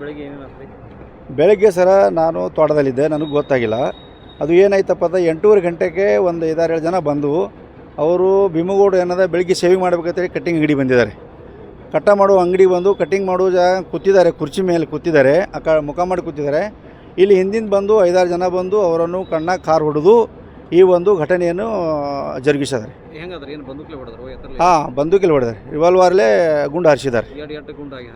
ಬೆಳಿಗ್ಗೆ ಬೆಳಗ್ಗೆ ಸರ ನಾನು ತೋಟದಲ್ಲಿದ್ದೆ, ನನಗೆ ಗೊತ್ತಾಗಿಲ್ಲ. ಅದು ಏನಾಯ್ತಪ್ಪ ಅಂದ್ರೆ ಎಂಟೂವರೆ ಗಂಟೆಗೆ ಒಂದು ಐದಾರು ಏಳು ಜನ ಬಂದು ಅವರು ಭೀಮಗೌಡ ಏನದ ಬೆಳಗ್ಗೆ ಶೇವಿಂಗ್ ಮಾಡ್ಬೇಕಂತೇಳಿ ಕಟ್ಟಿಂಗ್ ಅಂಗಡಿ ಬಂದಿದ್ದಾರೆ. ಕಟ್ಟ ಮಾಡುವ ಅಂಗಡಿ ಬಂದು ಕಟ್ಟಿಂಗ್ ಮಾಡೋ ಜಾಗ ಕೂತಿದ್ದಾರೆ, ಕುರ್ಚಿ ಮೇಲೆ ಕೂತಿದ್ದಾರೆ, ಆ ಕ ಮುಖ ಮಾಡಿ ಕೂತಿದ್ದಾರೆ. ಇಲ್ಲಿ ಹಿಂದಿಂದ ಬಂದು ಐದಾರು ಜನ ಬಂದು ಅವರನ್ನು ಕಣ್ಣಾಗ ಕಾರ್ ಹೊಡೆದು ಈ ಒಂದು ಘಟನೆಯನ್ನು ಜರುಗಿಸಿದ್ದಾರೆ. ಹೆಂಗದ್ರಿ? ಏನು ಬಂದೂಕ್ಲೆ ಹೊಡೆದ್ರು? ಹಾಂ ಬಂದೂಕಿಲ್ಲಿ ಹೊಡೆದಾರೆ. ರಿವಾಲ್ವರ್ಲೇ ಗುಂಡು ಹಾರಿಸಿದ್ದಾರೆ. ಎರಡು ಗುಂಡಾಗಿ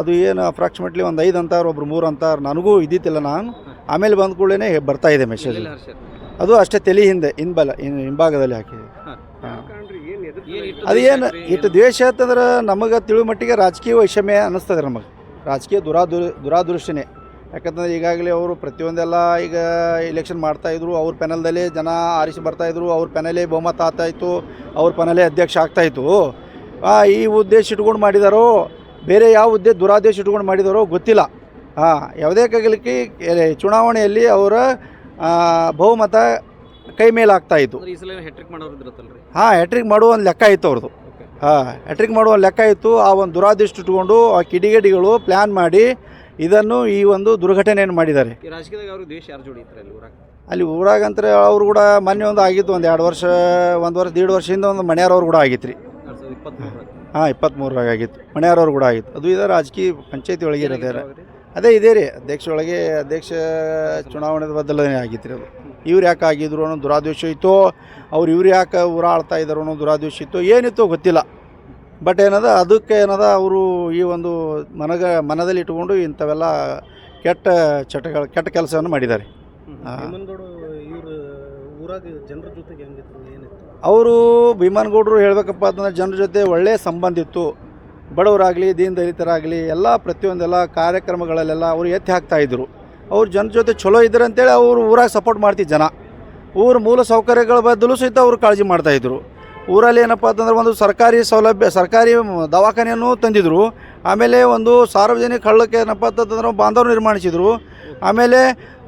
ಅದು ಏನು ಅಪ್ರಾಕ್ಸಿಮೇಟ್ಲಿ ಒಂದು ಐದು ಅಂತಾರ ಒಬ್ರು ಮೂರು ಅಂತಾರ ನನಗೂ ಇದ್ದಿತ್ತಿಲ್ಲ ನಾನು. ಆಮೇಲೆ ಬಂದ ಕೂಡಲೇ ಬರ್ತಾ ಇದೆ ಮೆಸೇಜ್ ಅದು ಅಷ್ಟೇ ತಲೆ ಹಿಂದೆ ಹಿಂಬಲ ಹಿನ್ ಹಿಂಭಾಗದಲ್ಲಿ ಹಾಕಿದೆ ಅದು ಏನು ಇಟ್ಟು ದ್ವೇಷ ಅಂತಂದ್ರೆ ನಮಗೆ ತಿಳುವ ಮಟ್ಟಿಗೆ ರಾಜಕೀಯ ವೈಷಮ್ಯ ಅನ್ನಿಸ್ತದೆ ನಮಗೆ. ರಾಜಕೀಯ ದುರಾದುರ ದುರಾದೃಷ್ಟನೇ. ಯಾಕಂತಂದ್ರೆ ಈಗಾಗಲೇ ಅವರು ಪ್ರತಿಯೊಂದೆಲ್ಲ ಈಗ ಇಲೆಕ್ಷನ್ ಮಾಡ್ತಾಯಿದ್ರು ಅವ್ರ ಪೆನಲ್ದಲ್ಲೇ ಜನ ಆರಿಸಿ ಬರ್ತಾಯಿದ್ರು ಅವ್ರ ಪೆನಲೇ ಬಹುಮತ ಆಗ್ತಾಯಿತ್ತು ಅವ್ರ ಪೆನಲೇ ಅಧ್ಯಕ್ಷ ಆಗ್ತಾಯಿತ್ತು ಆ, ಈ ಉದ್ದೇಶ ಇಟ್ಕೊಂಡು ಮಾಡಿದಾರೋ ಬೇರೆ ಯಾವ ಉದ್ದೇಶ ದುರಾದೇಶ ಇಟ್ಕೊಂಡು ಮಾಡಿದಾರೋ ಗೊತ್ತಿಲ್ಲ. ಹಾಂ ಯಾವುದೇ ಕಗಲಿಕ್ಕೆ ಚುನಾವಣೆಯಲ್ಲಿ ಅವರ ಬಹುಮತ ಕೈ ಮೇಲೆ ಆಗ್ತಾಯಿತ್ತು ಹೆಟ್ರಿಕ್ ಹಾಂ ಹ್ಯಾಟ್ರಿಕ್ ಮಾಡುವ ಒಂದು ಲೆಕ್ಕ ಇತ್ತು ಅವ್ರದ್ದು ಹಾಂ ಹ್ಯಾಟ್ರಿಕ್ ಮಾಡುವ ಲೆಕ್ಕ ಇತ್ತು ಆ ಒಂದು ದುರಾದಿಷ್ಟು ಇಟ್ಕೊಂಡು ಆ ಕಿಡಿಗೇಡಿಗಳು ಪ್ಲ್ಯಾನ್ ಮಾಡಿ ಇದನ್ನು ಈ ಒಂದು ದುರ್ಘಟನೆಯನ್ನು ಮಾಡಿದ್ದಾರೆ? ಈ ರಾಜಕೀಯದಾಗ ಅವ್ರಿಗೆ ದ್ವೇಷ ಯಾರು ಜೋಡಿ ಇರ್ತಾರೆ ಅಲ್ಲಿ ಊರಾಗ? ಅಲ್ಲಿ ಅವ್ರು ಕೂಡ ಮೊನ್ನೆ ಒಂದು ಆಗಿತ್ತು ಒಂದು ಎರಡು ವರ್ಷ ಒಂದು ವರ್ಷ ದೀಡ್ ವರ್ಷದಿಂದ ಒಂದು ಮನೆಯವ್ರವ್ರು ಕೂಡ ಆಗಿತ್ತು ರೀ ಎರಡು ಸಾವಿರದ ಇಪ್ಪತ್ತ್ಮೂರರಾಗ ಹಾಂ ಇಪ್ಪತ್ತ್ಮೂರಾಗ ಆಗಿತ್ತು. ಮನೆಯವ್ರವ್ರು ಕೂಡ ಆಗಿತ್ತು. ಅದು ಇದು ರಾಜಕೀಯ ಪಂಚಾಯತಿ ಒಳಗೆ ಇರೋದೇ ಅದೇ ಇದೇ ರೀ ಅಧ್ಯಕ್ಷ ಒಳಗೆ ಅಧ್ಯಕ್ಷ ಚುನಾವಣೆ ಬದಲಾವಣೆ ಆಗಿತ್ತು ರೀ ಅದು ಇವ್ರು ಯಾಕೆ ಆಗಿದ್ರು ಅನ್ನೋ ದುರಾದೇಶ ಇತ್ತೋ ಅವ್ರು ಇವ್ರು ಯಾಕೆ ಊರ ಆಳ್ತಾ ಇದ್ರು ಅನ್ನೋ ದುರಾದೇಶ ಇತ್ತು ಏನಿತ್ತೋ ಗೊತ್ತಿಲ್ಲ. ಬಟ್ ಏನದ ಅದಕ್ಕೆ ಏನದ ಅವರು ಈ ಒಂದು ಮನಗ ಮನದಲ್ಲಿ ಇಟ್ಕೊಂಡು ಇಂಥವೆಲ್ಲ ಕೆಟ್ಟ ಚಟಗಳ ಕೆಟ್ಟ ಕೆಲಸವನ್ನು ಮಾಡಿದ್ದಾರೆ. ಅವರು ಭೀಮನಗೌಡರು ಹೇಳಬೇಕಪ್ಪ ಅಂತಂದ್ರೆ ಜನರ ಜೊತೆ ಒಳ್ಳೆಯ ಸಂಬಂಧ ಇತ್ತು. ಬಡವರಾಗಲಿ ದೀನ ದಲಿತರಾಗಲಿ ಎಲ್ಲ ಪ್ರತಿಯೊಂದೆಲ್ಲ ಕಾರ್ಯಕ್ರಮಗಳಲ್ಲೆಲ್ಲ ಅವರು ಎತ್ತಿ ಹಾಕ್ತಾಯಿದ್ರು ಅವ್ರು ಜನ ಜೊತೆ ಚಲೋ ಇದ್ದಾರೆ ಅಂತೇಳಿ ಅವರು ಊರಾಗ ಸಪೋರ್ಟ್ ಮಾಡ್ತಿದ್ದು ಜನ. ಊರ ಮೂಲ ಸೌಕರ್ಯಗಳ ಬದಲು ಸಹಿತ ಅವರು ಕಾಳಜಿ ಮಾಡ್ತಾಯಿದ್ರು ಊರಲ್ಲಿ ಏನಪ್ಪ ಅಂತಂದ್ರೆ ಒಂದು ಸರ್ಕಾರಿ ಸೌಲಭ್ಯ, ಸರ್ಕಾರಿ ದವಾಖಾನೆಯನ್ನು ತಂದಿದ್ರು. ಆಮೇಲೆ ಒಂದು ಸಾರ್ವಜನಿಕ ಹಳ್ಳಕ್ಕೆ ಏನಪ್ಪ ಅಂತಂದ್ರೆ ಬಾಂಧವ್ರು ನಿರ್ಮಾಣಿಸಿದರು. ಆಮೇಲೆ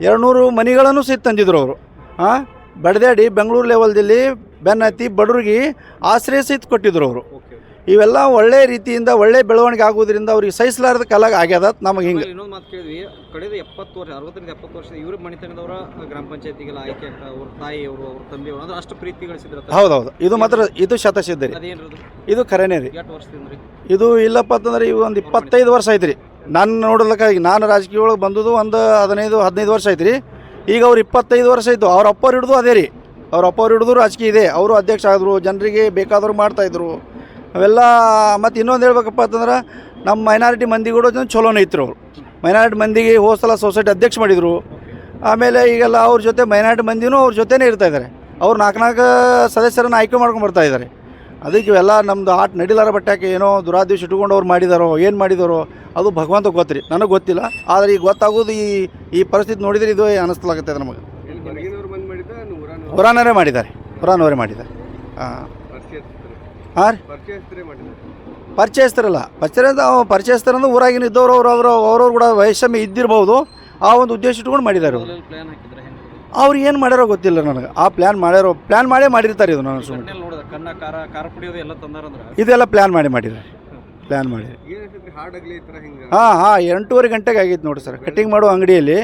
ಎರಡುನೂರು ಮನೆಗಳನ್ನು ಸಹಿತ ತಂದಿದ್ರು ಅವರು. ಹಾಂ ಬಡದಾಡಿ ಬೆಂಗಳೂರು ಲೆವೆಲ್ದಲ್ಲಿ ಬೆನ್ನತ್ತಿ ಬಡವ್ರಿಗೆ ಆಶ್ರಯ ಸಹಿತ ಕೊಟ್ಟಿದ್ರು ಅವರು. ಇವೆಲ್ಲ ಒಳ್ಳೆ ರೀತಿಯಿಂದ ಒಳ್ಳೆ ಬೆಳವಣಿಗೆ ಆಗೋದ್ರಿಂದ ಅವ್ರಿಗೆ ಸಹಿಸಲಾರದ ಕಾಲ ಆಗ್ಯದ ನಮಗೆ ಹಿಂಗೆ. ಇನ್ನೊಂದು ಮಾತು ಕೇಳಿದ್ವಿ. ಕಳೆದ ಎಪ್ಪತ್ತು ವರ್ಷ ಅರವತ್ತರಿಂದ ಎಪ್ಪತ್ತು ವರ್ಷದ ಇವ್ರ ಮಣಿತನದವರ ಗ್ರಾಮ ಪಂಚಾಯತಿಗೆಲ್ಲ ಆಯ್ಕೆ ಆಗ್ತಾ ಅವ್ರ ತಾಯಿಯವರು ಅವ್ರ ತಂದೆಯವರು ಅಂದ್ರೆ ಅಷ್ಟು ಪ್ರೀತಿ ಹೌದು ಹೌದೌದು. ಇದು ಮಾತ್ರ ಇದು ಶತಸಿದ್ಧ ರೀ. ಇದು ಖರೇನೇ ರೀ. ಎಷ್ಟು ವರ್ಷದಿಂದ ರೀ? ಇದು ಇಲ್ಲಪ್ಪ ಅಂತಂದ್ರೆ ಈಗ ಒಂದು ಇಪ್ಪತ್ತೈದು ವರ್ಷ ಐತ್ರಿ ನಾನು ನೋಡ್ಲಿಕ್ಕೆ ನಾನು ರಾಜಕೀಯ ಒಳಗೆ ಬಂದದ್ದು ಒಂದು ಹದಿನೈದು ಹದಿನೈದು ವರ್ಷ ಐತ್ರಿ ಈಗ ಅವ್ರು ಇಪ್ಪತ್ತೈದು ವರ್ಷ ಇದ್ದು ಅವ್ರ ಅಪ್ಪವ್ರು ಹಿಡಿದು ಅದೇ ರೀ. ಅವ್ರ ಅಪ್ಪವ್ರು ಹಿಡಿದು ರಾಜಕೀಯ ಇದೆ. ಅವರು ಅಧ್ಯಕ್ಷ ಆದರು ಜನರಿಗೆ ಬೇಕಾದವ್ರು ಮಾಡ್ತಾಯಿದ್ರು ಅವೆಲ್ಲ ಮತ್ತು ಇನ್ನೊಂದು ಹೇಳ್ಬೇಕಪ್ಪ ಅಂತಂದ್ರೆ ನಮ್ಮ ಮೈನಾರಿಟಿ ಮಂದಿ ಕೂಡ ಜನ ಚಲೋನೇ ಇತ್ತು ಅವರು. ಮೈನಾರಿಟಿ ಮಂದಿಗೆ ಹೋದ ಸಲ ಸೊಸೈಟಿ ಅಧ್ಯಕ್ಷ ಮಾಡಿದರು. ಆಮೇಲೆ ಈಗೆಲ್ಲ ಅವ್ರ ಜೊತೆ ಮೈನಾರಿಟಿ ಮಂದಿನೂ ಅವ್ರ ಜೊತೆನೇ ಇರ್ತಾ ಇದ್ದಾರೆ ಅವ್ರು ನಾಲ್ಕು ನಾಲ್ಕು ಸದಸ್ಯರನ್ನು ಆಯ್ಕೆ ಮಾಡ್ಕೊಂಡು ಬರ್ತಾ ಇದ್ದಾರೆ ಅದಕ್ಕೆ ಇವೆಲ್ಲ ನಮ್ಮದು ಆಟ ನಡಿಲಾರ ಬಟ್ಟಾಕೆ ಏನೋ ದುರಾದೇಶ ಇಟ್ಕೊಂಡು ಅವ್ರು ಮಾಡಿದಾರೋ ಏನು ಮಾಡಿದಾರೋ ಅದು ಭಗವಂತ ಗೊತ್ತು ರೀ ನನಗೆ ಗೊತ್ತಿಲ್ಲ. ಆದರೆ ಈಗ ಗೊತ್ತಾಗೋದು ಈ ಈ ಪರಿಸ್ಥಿತಿ ನೋಡಿದರೆ ಇದು ಅನಿಸ್ಲಾಗತ್ತೆ ನಮಗೆ. ಹೊರಾನವರೇ ಮಾಡಿದ್ದಾರೆ ಹೊರಾನವರೇ ಮಾಡಿದ್ದಾರೆ. ಹಾಂ ಹಾಂ ಪರಿಚಯಸ್ತಾರಲ್ಲ ಪರಿಚಯ ಪರಿಚಯಸ್ತಾರಂದ್ರೆ ಊರಾಗಿನ ಇದ್ದವ್ರು ಅವ್ರು ಅವರು ಅವ್ರವ್ರು ಕೂಡ ವೈಷಮ್ಯ ಇದ್ದಿರ್ಬೋದು. ಆ ಒಂದು ಉದ್ದೇಶ ಇಟ್ಕೊಂಡು ಮಾಡಿದ್ದಾರೆ ಅವರು. ಏನು ಮಾಡ್ಯಾರೋ ಗೊತ್ತಿಲ್ಲ ನನಗೆ. ಆ ಪ್ಲ್ಯಾನ್ ಮಾಡ್ಯಾರೋ ಪ್ಲ್ಯಾನ್ ಮಾಡೇ ಮಾಡಿರ್ತಾರೆ ಇದು ನಾನು ಸುಮ್ಮನೆ ಇದೆಲ್ಲ ಪ್ಲ್ಯಾನ್ ಮಾಡಿ ಮಾಡಿದ್ದಾರೆ ಪ್ಲ್ಯಾನ್ ಮಾಡಿ. ಹಾಂ ಹಾಂ ಎಂಟೂವರೆ ಗಂಟೆಗೆ ಆಗೈತೆ ನೋಡಿ ಸರ್. ಕಟ್ಟಿಂಗ್ ಮಾಡೋ ಅಂಗಡಿಯಲ್ಲಿ.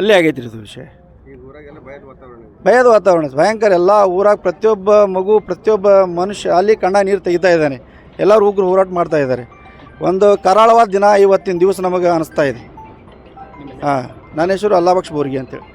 ಅಲ್ಲೇ ಆಗೈತೆ ರೀ ಇದು ವಿಷಯ. ಭಯದ ವಾತಾವರಣ ಭಯದ ವಾತಾವರಣ ಭಯಂಕರ ಎಲ್ಲ ಊರಾಗ ಪ್ರತಿಯೊಬ್ಬ ಮಗು ಪ್ರತಿಯೊಬ್ಬ ಮನುಷ್ಯ ಅಲ್ಲಿ ಕಣ್ಣ ನೀರು ತೆಗಿತಾ ಇದ್ದಾನೆ. ಎಲ್ಲರೂ ಉಗ್ರು ಹೋರಾಟ ಮಾಡ್ತಾ ಇದ್ದಾರೆ. ಒಂದು ಕರಾಳವಾದ ದಿನ ಇವತ್ತಿನ ದಿವಸ ನಮಗೆ ಅನಿಸ್ತಾ ಇದೆ. ಹಾಂ ನನ್ನ ಹೆಸರು ಅಲ್ಲಾಬಕ್ಷ ಬೋರ್ಗಿ ಅಂತೇಳಿ.